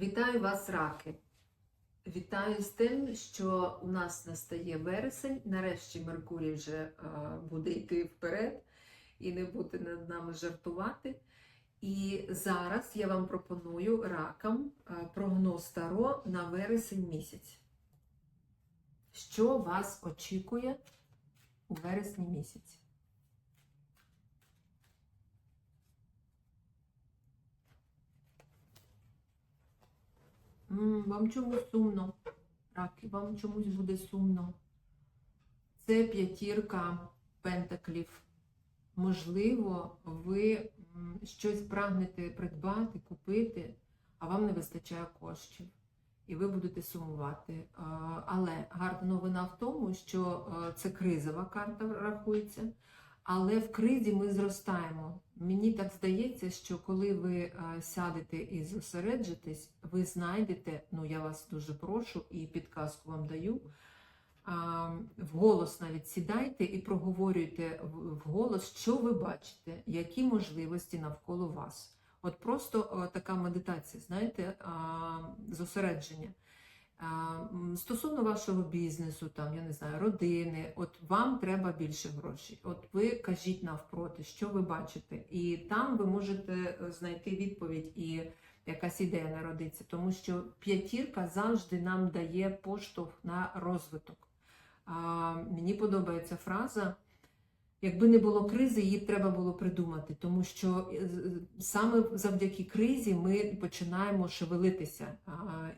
Вітаю вас, раки! Вітаю з тим, що у нас настає вересень. Нарешті Меркурій вже е, буде йти вперед і не буде над нами жартувати. І зараз я вам пропоную ракам е, прогноз Таро на вересень місяць. Що вас очікує у вересні місяці? Вам чомусь сумно. Раки, вам чомусь буде сумно. Це п'ятірка пентаклів. Можливо, ви щось прагнете придбати, купити, а вам не вистачає коштів. І ви будете сумувати. Але гарна новина в тому, що е, це кризова карта рахується. Але в кризі ми зростаємо. Мені так здається, що коли ви е, сядете і зосереджитесь, ви знайдете, ну я вас дуже прошу і підказку вам даю. Вголос навіть сідайте і проговорюйте вголос, що ви бачите, які можливості навколо вас. От просто е, така медитація, знаєте, зосередження. Стосовно вашого бізнесу, там, я не знаю, родини, от вам треба більше грошей. От ви кажіть навпроти, що ви бачите, і там ви можете е, знайти відповідь і якась ідея народиться, тому що п'ятірка завжди нам дає поштовх на розвиток. А, мені подобається фраза. Якби не було кризи, її треба було придумати, тому що е, саме завдяки кризі ми починаємо шевелитися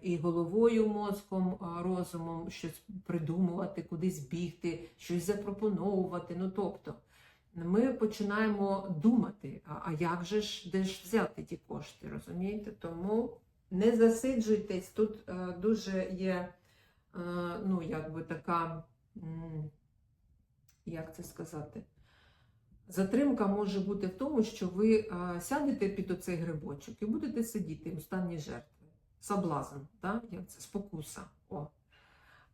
і головою, мозком, розумом щось придумувати, кудись бігти, щось запропоновувати. Ну тобто ми починаємо думати, а, як же ж де ж взяти ті кошти, розумієте? Тому не засиджуйтесь, тут е, дуже є е, ну, якби така. як це сказати? Затримка може бути в тому, що ви а, сядете під оцей грибочок і будете сидіти у стані жертви. Соблазн, да? як це спокуса. О.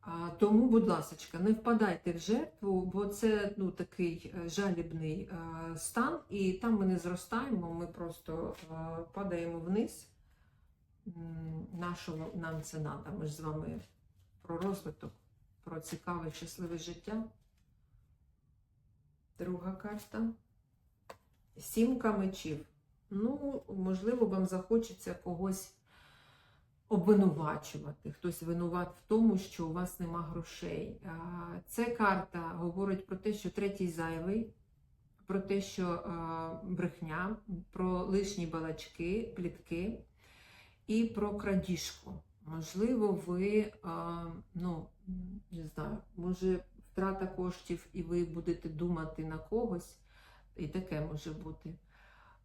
А, тому, будь ласка, не впадайте в жертву, бо це ну, такий е, жалібний е, стан, і там ми не зростаємо, ми просто е, падаємо вниз. Нашого нам це треба. Ми ж з вами про розвиток, про цікаве, щасливе життя. Друга карта. Сімка мечів. Ну, можливо, вам захочеться когось обвинувачувати. Хтось винуват в тому, що у вас нема грошей. Ця карта говорить про те, що третій зайвий, про те, що брехня, про лишні балачки, плітки і про крадіжку. Можливо, ви, ну, не знаю, може втрата коштів, і ви будете думати на когось, і таке може бути.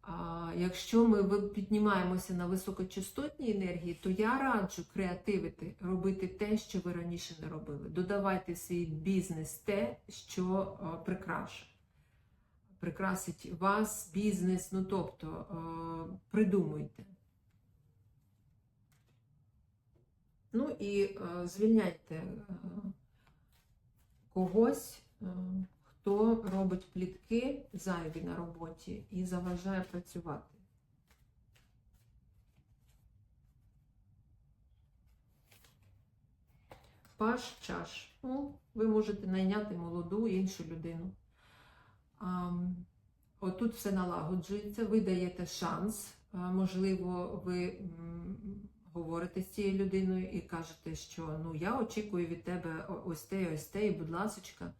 А якщо ми піднімаємося на високочастотній енергії, то я раджу креативити, робити те, що ви раніше не робили. Додавайте в свій бізнес те, що а, прикраше. Прикрасить вас, бізнес, ну тобто придумуйте. Ну і е, звільняйте е, когось, е, хто робить плітки зайві на роботі і заважає працювати. Паш чаш. Ну, ви можете найняти молоду іншу людину. А, отут все налагоджується, ви даєте шанс. Можливо, ви говорите з цією людиною і кажете, що ну, я очікую від тебе ось те, ось те, і, будь ласочка,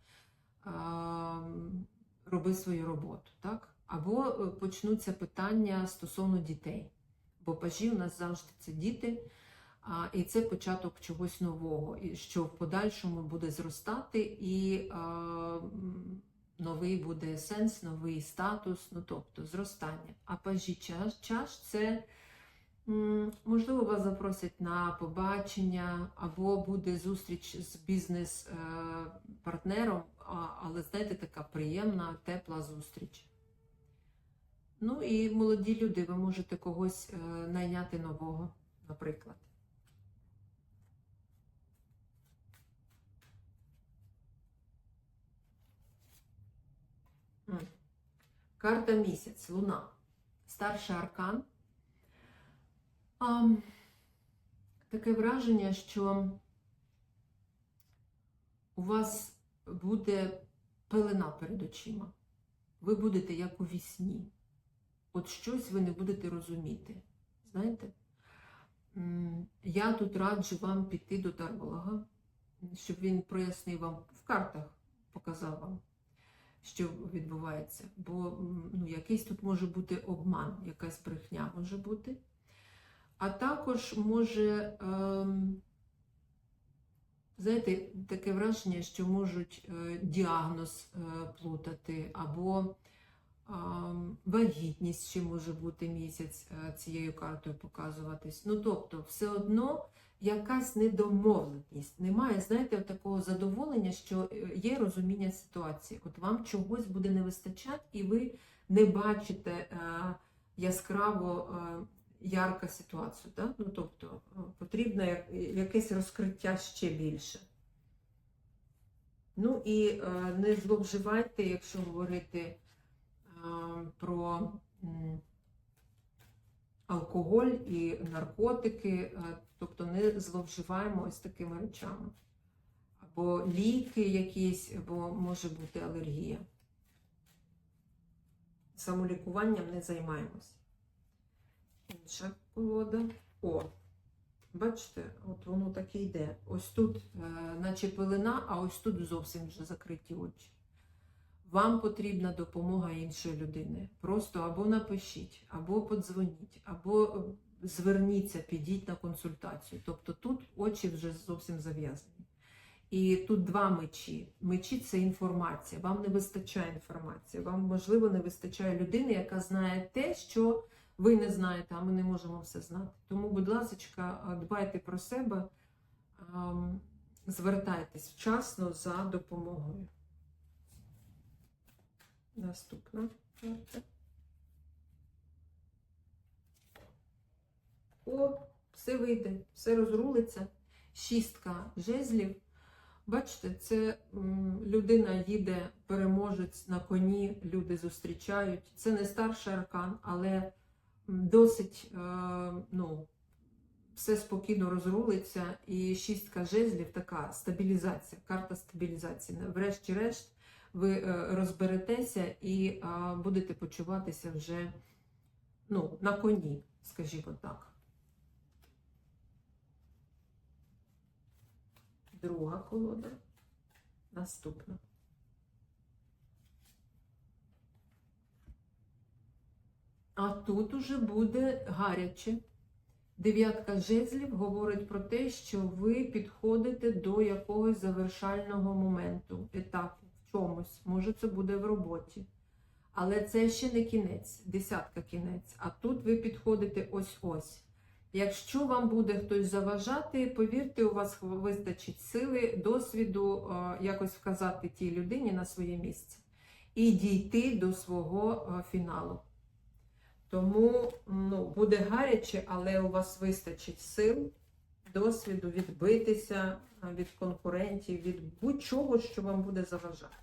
роби свою роботу. Так? Або е, почнуться питання стосовно дітей. Бо пажі у нас завжди це діти, і це початок чогось нового, що в подальшому буде зростати, і новий буде сенс, новий статус, ну тобто зростання. А пажі чаш, чаш це. Можливо, вас запросять на побачення, або буде зустріч з бізнес-партнером, але знаєте, така приємна, тепла зустріч. Ну і молоді люди, ви можете когось е, найняти нового, наприклад. Карта місяць, луна. Старший аркан. Ам, таке враження, що у вас буде пелена перед очима. Ви будете як у вісні. От щось ви не будете розуміти. Знаєте? Я тут раджу вам піти до таролога, щоб він прояснив вам в картах, показав вам, що відбувається. Бо ну, якийсь тут може бути обман, якась брехня може бути. А також може, ем, знаєте, таке враження, що можуть е, діагноз е, плутати, або ем, вагітність ще може бути місяць е, цією картою показуватись. Ну, тобто, все одно якась недомовленість. Немає, знаєте, такого задоволення, що є розуміння ситуації. От вам чогось буде не вистачати, і ви не бачите яскраво. Ярка ситуацію. Да? Ну, тобто е, потрібно якесь розкриття ще більше. Ну і е, не зловживайте, якщо говорити е, про алкоголь і наркотики, тобто не зловживаємо ось такими речами. Або ліки якісь, або може бути алергія. Самолікуванням не займаємось. Інша колода. О, бачите, от воно так і йде. Ось тут, е, наче пелена, а ось тут зовсім вже закриті очі. Вам потрібна допомога іншої людини. Просто або напишіть, або подзвоніть, або е, зверніться, підіть на консультацію. Тобто тут очі вже зовсім зав'язані. І тут два мечі. Мечі це інформація. Вам не вистачає інформації. Вам, можливо, не вистачає людини, яка знає те, що ви не знаєте, а ми не можемо все знати. Тому, будь ласка, дбайте про себе, звертайтесь вчасно за допомогою. Наступна. О, все вийде, все розрулиться. Шістка жезлів. Бачите, це людина їде, переможець на коні, люди зустрічають. Це не старший аркан, але досить е, ну, все спокійно розрулиться. І шістка жезлів така стабілізація, карта стабілізації. Врешті-решт ви е, розберетеся і е, будете почуватися вже ну, на коні, скажімо так. Друга колода. Наступна. А тут уже буде гаряче. Дев'ятка жезлів говорить про те, що ви підходите до якогось завершального моменту, етапу в чомусь. Може, це буде в роботі. Але це ще не кінець, десятка кінець. А тут ви підходите ось-ось. Якщо вам буде хтось заважати, повірте, у вас вистачить сили, досвіду е, якось вказати тій людині на своє місце і дійти до свого е, фіналу. Тому ну, буде гаряче, але у вас вистачить сил, досвіду відбитися від конкурентів, від будь-чого, що вам буде заважати.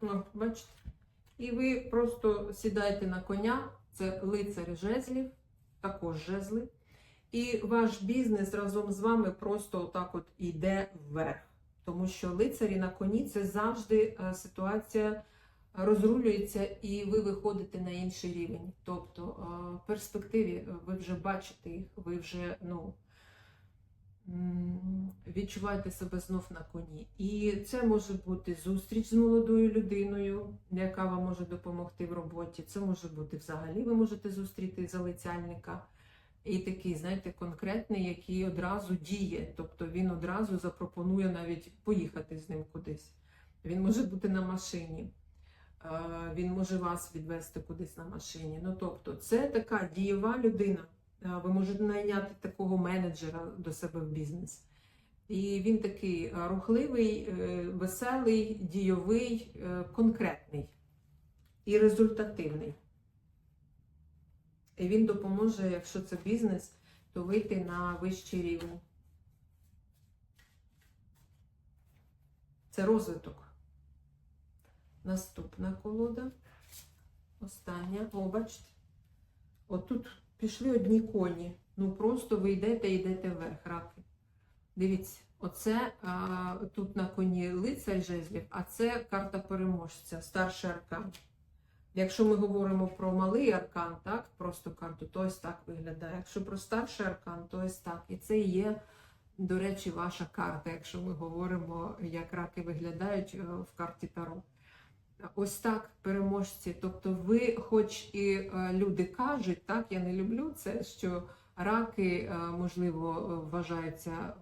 Ну, бачите? І ви просто сідаєте на коня, це лицар жезлів, також жезли. І ваш бізнес разом з вами просто отак от йде вверх. Тому що лицарі на коні це завжди е, ситуація розрулюється і ви виходите на інший рівень. Тобто е, в перспективі е, ви вже бачите їх, ви вже ну, відчуваєте себе знов на коні. І це може бути зустріч з молодою людиною, яка вам може допомогти в роботі. Це може бути взагалі, ви можете зустріти залицяльника. І такий, знаєте, конкретний, який одразу діє. Тобто він одразу запропонує навіть поїхати з ним кудись. Він може бути на машині, він може вас відвести кудись на машині. Ну, тобто, це така дієва людина. Ви можете найняти такого менеджера до себе в бізнес. І він такий рухливий, е, веселий, дійовий, е, конкретний і результативний. І він допоможе, якщо це бізнес, то вийти на вищий рівень. Це розвиток. Наступна колода. Остання. О, бачите? Отут пішли одні коні. Ну просто ви йдете і йдете вверх, раки. Дивіться, оце а, тут на коні лицар жезлів, а це карта переможця, старший аркан. Якщо ми говоримо про малий аркан, так, просто карту, то ось так виглядає. Якщо про старший аркан, то ось так. І це є, до речі, ваша карта, якщо ми говоримо, як раки виглядають е, в карті Таро. Ось так, переможці. Тобто, ви, хоч і е, люди кажуть, так, я не люблю це, що раки, е, можливо, е, вважаються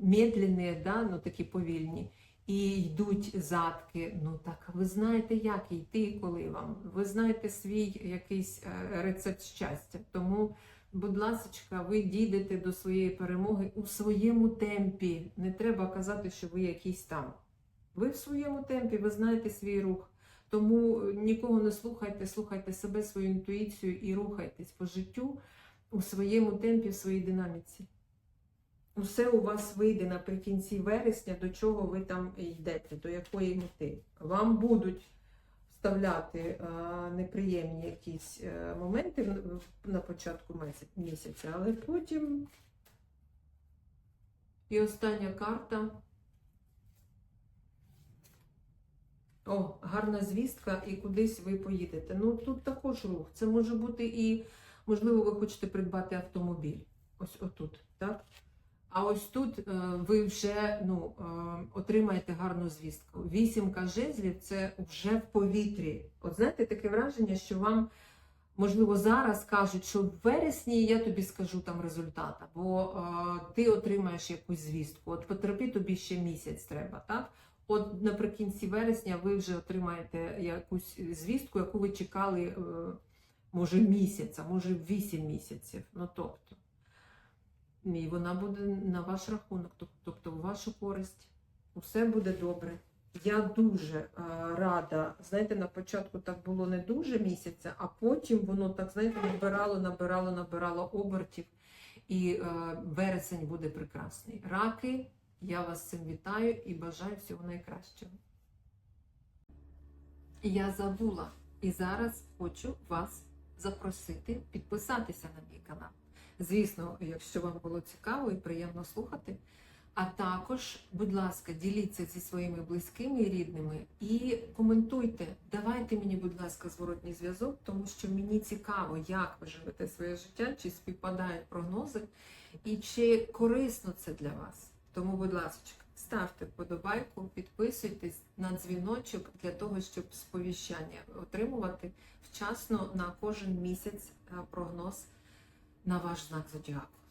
медленні, да, ну такі повільні, і йдуть задки. Ну так ви знаєте, як йти, коли вам. Ви знаєте свій якийсь е, рецепт щастя. Тому, будь ласка, ви дійдете до своєї перемоги у своєму темпі. Не треба казати, що ви якийсь там. Ви в своєму темпі, ви знаєте свій рух. Тому нікого не слухайте, слухайте себе, свою інтуїцію і рухайтесь по життю у своєму темпі, в своїй динаміці. Усе у вас вийде наприкінці вересня, до чого ви там йдете, до якої мети. Вам будуть вставляти а, неприємні якісь е, моменти на початку місяця, але потім. І остання карта. О, гарна звістка, і кудись ви поїдете. Ну тут також рух. Це може бути і, можливо, ви хочете придбати автомобіль. Ось отут, так? А ось тут е, ви вже ну, е, отримаєте гарну звістку. Вісімка жезлів це вже в повітрі. От знаєте, таке враження, що вам, можливо, зараз кажуть, що в вересні я тобі скажу там результат, або е, ти отримаєш якусь звістку. От потерпі тобі ще місяць треба, так? От наприкінці вересня ви вже отримаєте якусь звістку, яку ви чекали, е, може, місяця, може, вісім місяців. Ну тобто. І вона буде на ваш рахунок, тоб- тобто в вашу користь. Усе буде добре. Я дуже е, рада. Знаєте, на початку так було не дуже місяця, а потім воно так, знаєте, набирало, набирало, набирало обертів. І е, вересень буде прекрасний. Раки, я вас цим вітаю і бажаю всього найкращого. Я забула і зараз хочу вас запросити підписатися на мій канал. Звісно, якщо вам було цікаво і приємно слухати. А також, будь ласка, діліться зі своїми близькими і рідними і коментуйте. Давайте мені, будь ласка, зворотній зв'язок, тому що мені цікаво, як ви живете своє життя, чи співпадають прогнози, і чи корисно це для вас. Тому, будь ласка, ставте вподобайку, підписуйтесь на дзвіночок для того, щоб сповіщання отримувати вчасно на кожен місяць е, прогноз на ваш знак зодіаку.